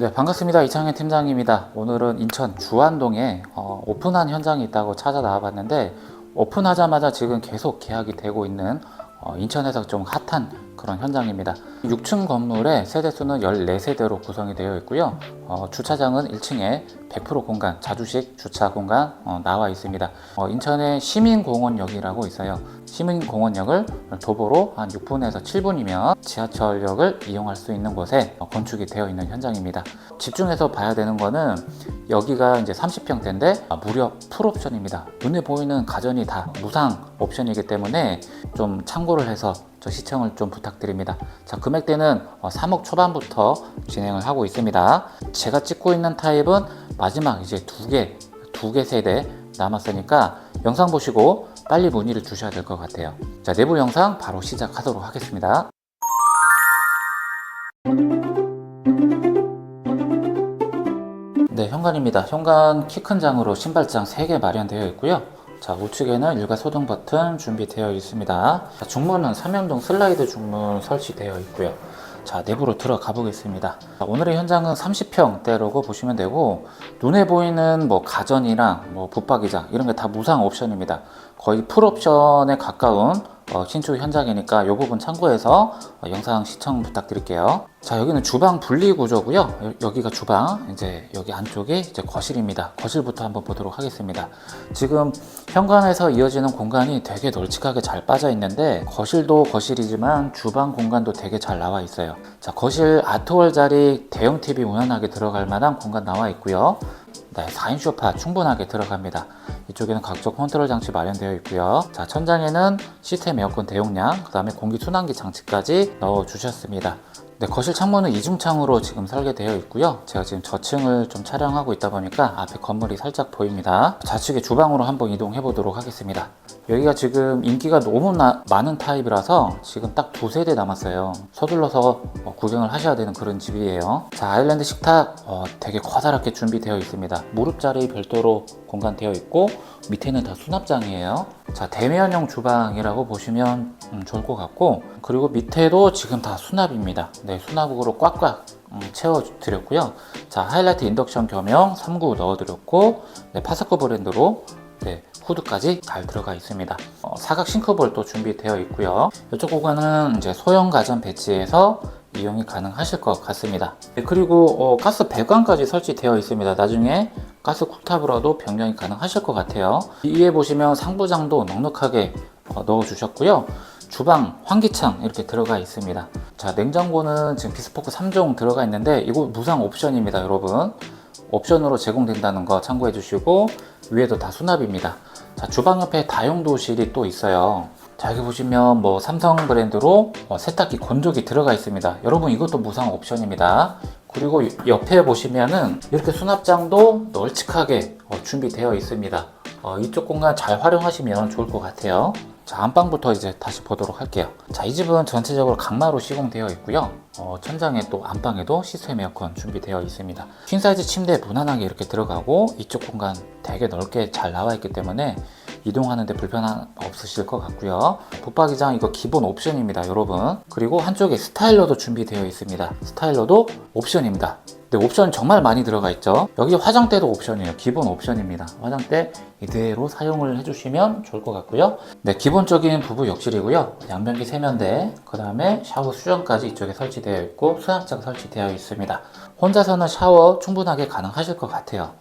네, 반갑습니다. 이창현 팀장입니다. 오늘은 인천 주안동에 어, 오픈한 현장이 있다고 찾아 나와봤는데 오픈하자마자 지금 계속 계약이 되고 있는 어, 인천에서 좀 핫한 그런 현장입니다. 6층 건물에 세대수는 14세대로 구성이 되어 있고요. 어, 주차장은 1층에 100% 공간, 자주식 주차 공간 어, 나와 있습니다. 어, 인천에 시민공원역이라고 있어요. 시민공원역을 도보로 한 6분에서 7분이면 지하철역을 이용할 수 있는 곳에 어, 건축이 되어 있는 현장입니다. 집중해서 봐야 되는 거는 여기가 이제 30평대인데 아, 무려 풀옵션입니다. 눈에 보이는 가전이 다 무상 옵션이기 때문에 좀 참고를 해서 저 시청을 좀 부탁드립니다. 자, 금액대는 어, 3억 초반부터 진행을 하고 있습니다. 제가 찍고 있는 타입은 마지막 이제 두 개, 두 개 세대 남았으니까 영상 보시고 빨리 문의를 주셔야 될 것 같아요. 자, 내부 영상 바로 시작하도록 하겠습니다. 네, 현관입니다. 현관 키 큰 장으로 신발장 3개 마련되어 있고요. 자, 우측에는 일괄 소등 버튼 준비되어 있습니다. 자, 중문은 삼연동 슬라이드 중문 설치되어 있고요. 자, 내부로 들어가 보겠습니다. 자, 오늘의 현장은 30평대라고 보시면 되고, 눈에 보이는 뭐 가전이랑 뭐 붙박이장 이런 게 다 무상 옵션입니다. 거의 풀 옵션에 가까운 어, 신축 현장이니까 이 부분 참고해서 어, 영상 시청 부탁드릴게요. 자, 여기는 주방 분리 구조고요. 여- 여기가 주방, 이제 여기 안쪽이 이제 거실입니다. 거실부터 한번 보도록 하겠습니다. 지금 현관에서 이어지는 공간이 되게 널찍하게 잘 빠져 있는데 거실도 거실이지만 주방 공간도 되게 잘 나와 있어요. 자, 거실 아트월 자리 대형 TV 무난하게 들어갈 만한 공간 나와 있고요. 네, 4인 소파 충분하게 들어갑니다. 이쪽에는 각종 컨트롤 장치 마련되어 있고요. 자, 천장에는 시스템 에어컨 대용량, 그 다음에 공기 순환기 장치까지 넣어 주셨습니다. 네, 거실 창문은 이중창으로 지금 설계되어 있고요. 제가 지금 저층을 좀 촬영하고 있다 보니까 앞에 건물이 살짝 보입니다. 좌측에 주방으로 한번 이동해 보도록 하겠습니다. 여기가 지금 인기가 너무 나- 많은 타입이라서 지금 딱 두 세대 남았어요. 서둘러서 어, 구경을 하셔야 되는 그런 집이에요. 자, 아일랜드 식탁 어, 되게 커다랗게 준비되어 있습니다. 무릎 자리 별도로 공간되어 있고 밑에는 다 수납장이에요. 자, 대면형 주방이라고 보시면 음, 좋을 것 같고 그리고 밑에도 지금 다 수납입니다. 네, 수납으로 꽉꽉 음, 채워 드렸고요. 자, 하이라이트 인덕션 겸용 3구 넣어 드렸고 네, 파스코 브랜드로 네, 후드까지 잘 들어가 있습니다. 어, 사각 싱크볼도 준비되어 있고요. 이쪽 공간은 이제 소형 가전 배치해서 이용이 가능하실 것 같습니다. 네, 그리고 어, 가스 배관까지 설치되어 있습니다. 나중에 가스 쿡탑으로도 변경이 가능하실 것 같아요. 위에 보시면 상부장도 넉넉하게 어, 넣어 주셨고요. 주방 환기창 이렇게 들어가 있습니다. 자 냉장고는 지금 비스포크 3종 들어가 있는데 이거 무상 옵션입니다, 여러분. 옵션으로 제공된다는 거 참고해 주시고 위에도 다 수납입니다. 자 주방 옆에 다용도실이 또 있어요. 자 여기 보시면 뭐 삼성 브랜드로 어, 세탁기 건조기 들어가 있습니다. 여러분 이것도 무상 옵션입니다. 그리고 옆에 보시면은 이렇게 수납장도 널찍하게 어, 준비되어 있습니다. 어, 이쪽 공간 잘 활용하시면 좋을 것 같아요. 자, 안방부터 이제 다시 보도록 할게요. 자, 이 집은 전체적으로 강마로 시공되어 있고요. 어, 천장에 또 안방에도 시스템 에어컨 준비되어 있습니다. 퀸 사이즈 침대 무난하게 이렇게 들어가고 이쪽 공간 되게 넓게 잘 나와 있기 때문에 이동하는데 불편함 없으실 것 같고요. 붙박이장 이거 기본 옵션입니다, 여러분. 그리고 한쪽에 스타일러도 준비되어 있습니다. 스타일러도 옵션입니다. 네, 옵션 정말 많이 들어가 있죠. 여기 화장대도 옵션이에요. 기본 옵션입니다. 화장대 이대로 사용을 해주시면 좋을 것 같고요. 네, 기본적인 부부 욕실이고요. 양변기 세면대, 그 다음에 샤워 수전까지 이쪽에 설치되어 있고 수납장 설치되어 있습니다. 혼자서는 샤워 충분하게 가능하실 것 같아요.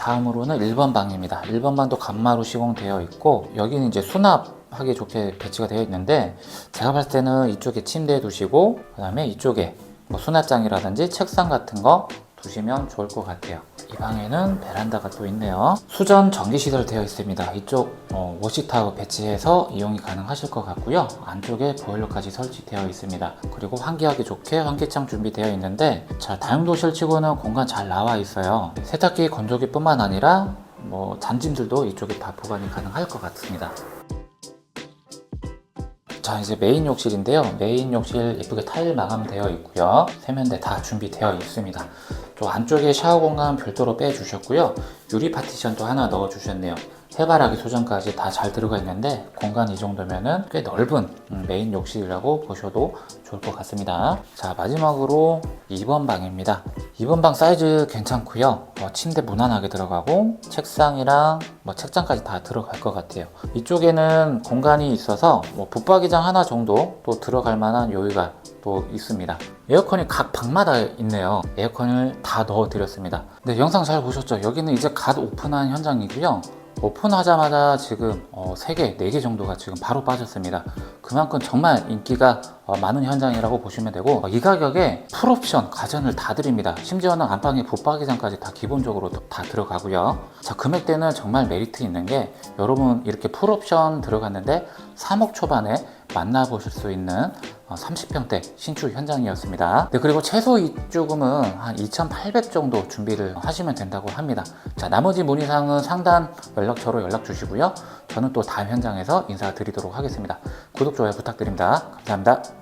다음으로는 1번 방입니다. 1번 방도 간마로 시공되어 있고 여기는 이제 수납하기 좋게 배치가 되어 있는데 제가 봤을 때는 이쪽에 침대 두시고 그 다음에 이쪽에 뭐 수납장이라든지 책상 같은 거 두시면 좋을 것 같아요. 이 방에는 베란다가 또 있네요. 수전 전기 시설 되어 있습니다. 이쪽 어, 워시타워 배치해서 이용이 가능하실 것 같고요. 안쪽에 보일러까지 설치되어 있습니다. 그리고 환기하기 좋게 환기창 준비되어 있는데 자 다용도실 치고는 공간 잘 나와 있어요. 세탁기 건조기 뿐만 아니라 뭐 잔짐들도 이쪽에 다 보관이 가능할 것 같습니다. 자 이제 메인 욕실인데요 메인 욕실 예쁘게 타일 마감되어 있고요 세면대 다 준비되어 있습니다 또 안쪽에 샤워 공간 별도로 빼주셨고요 유리 파티션도 하나 넣어 주셨네요 세바라기 소장까지 다 잘 들어가 있는데 공간 이 정도면은 꽤 넓은 음, 메인 욕실이라고 보셔도 좋을 것 같습니다. 자 마지막으로 2번 방입니다. 2번 방 사이즈 괜찮고요. 어, 침대 무난하게 들어가고 책상이랑 뭐 책장까지 다 들어갈 것 같아요. 이쪽에는 공간이 있어서 뭐 붙박이장 하나 정도 또 들어갈 만한 여유가 또 있습니다. 에어컨이 각 방마다 있네요. 에어컨을 다 넣어 드렸습니다. 네, 영상 잘 보셨죠? 여기는 이제 갓 오픈한 현장이고요. 오픈하자마자 지금 어, 3개, 4개 정도가 지금 바로 빠졌습니다. 그만큼 정말 인기가 어, 많은 현장이라고 보시면 되고 어, 이 가격에 풀옵션 가전을 다 드립니다. 심지어는 안방에 붙박이장까지 다 기본적으로 다 들어가고요. 자 금액대는 정말 메리트 있는 게 여러분 이렇게 풀옵션 들어갔는데 3억 초반에 만나보실 수 있는 30평대 신축 현장이었습니다. 네, 그리고 최소 입주금은 한 2,800 정도 준비를 하시면 된다고 합니다. 자, 나머지 문의사항은 상단 연락처로 연락 주시고요. 저는 또 다음 현장에서 인사드리도록 하겠습니다. 구독, 좋아요 부탁드립니다. 감사합니다.